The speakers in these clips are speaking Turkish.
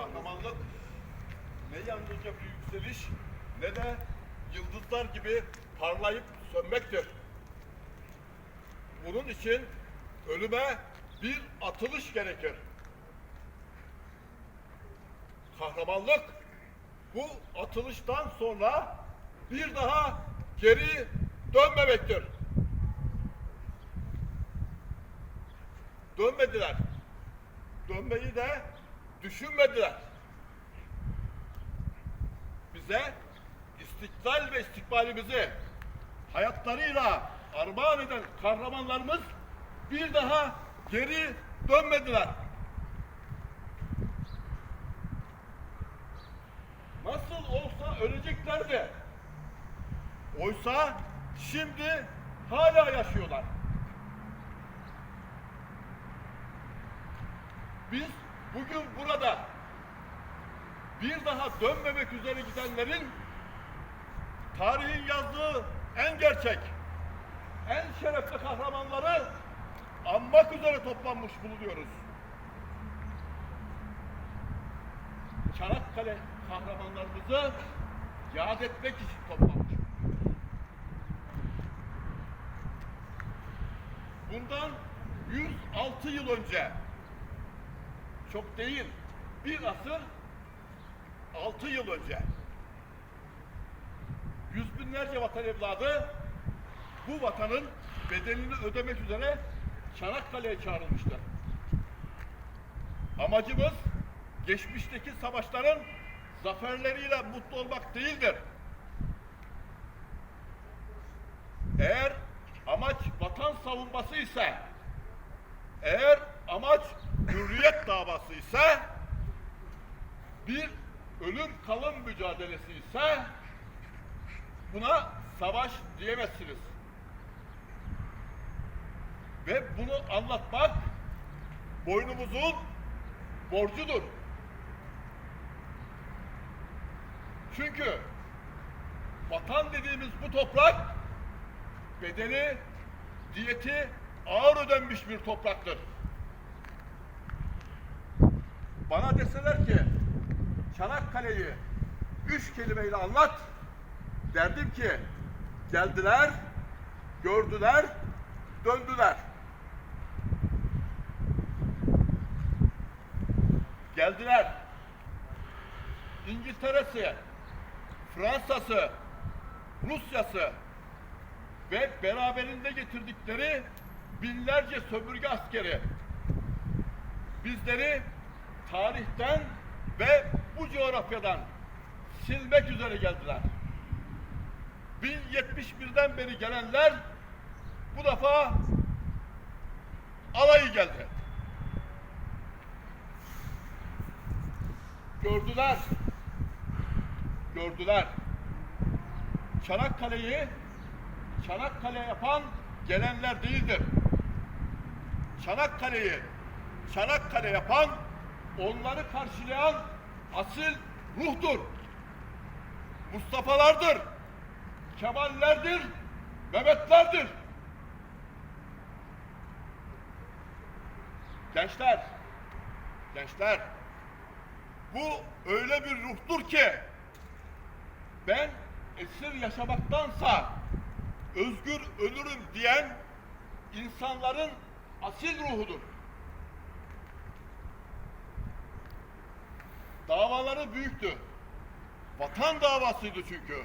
kahramanlık ne yalnızca bir yükseliş ne de yıldızlar gibi parlayıp sönmektir. Bunun için ölüme bir atılış gerekir. Kahramanlık bu atılıştan sonra bir daha geri dönmemektir. Dönmediler. Dönmeyi de düşünmediler. Bize istiklal ve istikbalimizi hayatlarıyla armağan eden kahramanlarımız bir daha geri dönmediler. Nasıl olsa öleceklerdi. Oysa şimdi hala yaşıyorlar. Biz bugün burada bir daha dönmemek üzere gidenlerin tarihin yazdığı en gerçek, en şerefli kahramanları anmak üzere toplanmış bulunuyoruz. Çanakkale kahramanlarımızı yad etmek için toplanmış. Bundan 106 yıl önce çok değil, bir asır altı yıl önce yüz binlerce vatan evladı bu vatanın bedelini ödemek üzere Çanakkale'ye çağrılmıştır. Amacımız geçmişteki savaşların zaferleriyle mutlu olmak değildir. Eğer amaç vatan savunması ise, eğer amaç hürriyet davası ise, bir ölüm kalım mücadelesi ise buna savaş diyemezsiniz. Ve bunu anlatmak boynumuzun borcudur. Çünkü vatan dediğimiz bu toprak bedeli, diyeti ağır ödenmiş bir topraktır. Bana deseler ki Çanakkale'yi üç kelimeyle anlat derdim ki geldiler, gördüler, döndüler. Geldiler. İngiltere'si, Fransa'sı, Rusya'sı ve beraberinde getirdikleri binlerce sömürge askeri bizleri tarihten ve bu coğrafyadan silmek üzere geldiler. 1071'den beri gelenler bu defa alayı geldi. Gördüler. Gördüler. Çanakkale'yi Çanakkale yapan gelenler değildir. Çanakkale'yi Çanakkale yapan onları karşılayan asil ruhtur. Mustafa'lardır. Kemallerdir. Mehmetlerdir. Gençler, gençler, bu öyle bir ruhtur ki ben esir yaşamaktansa özgür ölürüm diyen insanların asil ruhudur. Davaları büyüktü. Vatan davasıydı çünkü.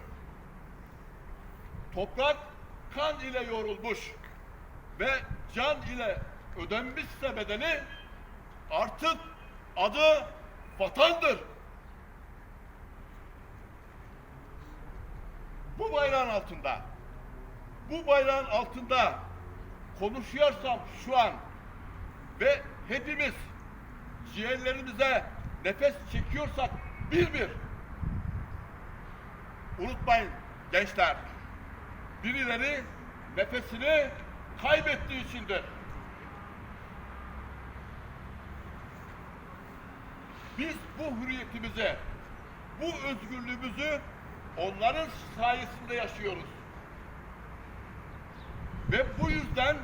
Toprak kan ile yorulmuş ve can ile ödenmişse bedeli artık adı vatandır. Bu bayrağın altında, bu bayrağın altında konuşuyorsam şu an ve hepimiz ciğerlerimize nefes çekiyorsak bir bir unutmayın gençler birileri nefesini kaybettiği içindir. Biz bu hürriyetimizi, bu özgürlüğümüzü onların sayesinde yaşıyoruz. Ve bu yüzden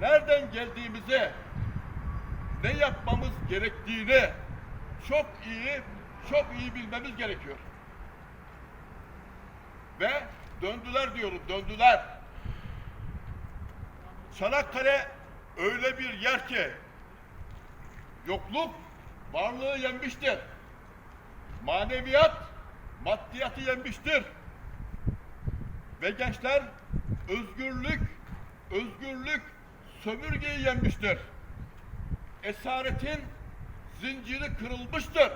nereden geldiğimizi, ne yapmamız gerektiğini çok iyi, çok iyi bilmemiz gerekiyor. Ve döndüler diyorum, döndüler. Çanakkale öyle bir yer ki yokluk varlığı yenmiştir. Maneviyat maddiyatı yenmiştir. Ve gençler özgürlük, özgürlük sömürgeyi yenmiştir. Esaretin zinciri kırılmıştır.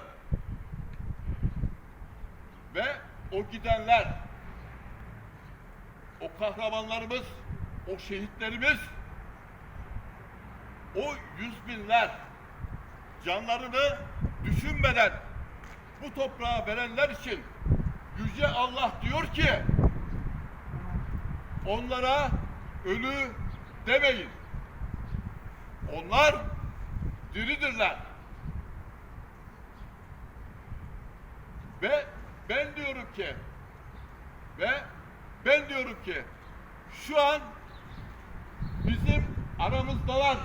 Ve o gidenler, o kahramanlarımız, o şehitlerimiz, o yüz binler canlarını düşünmeden bu toprağa verenler için Yüce Allah diyor ki onlara ölü demeyin. Onlar diridirler. Ve ben diyorum ki ve ben diyorum ki şu an bizim aramızdalar,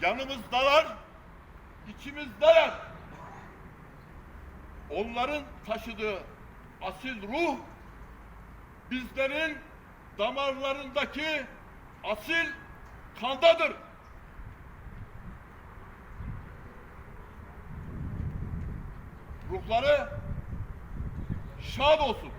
yanımızdalar, içimizdeler. Onların taşıdığı asil ruh bizlerin damarlarındaki asil kandadır. Ruhları şad olsun.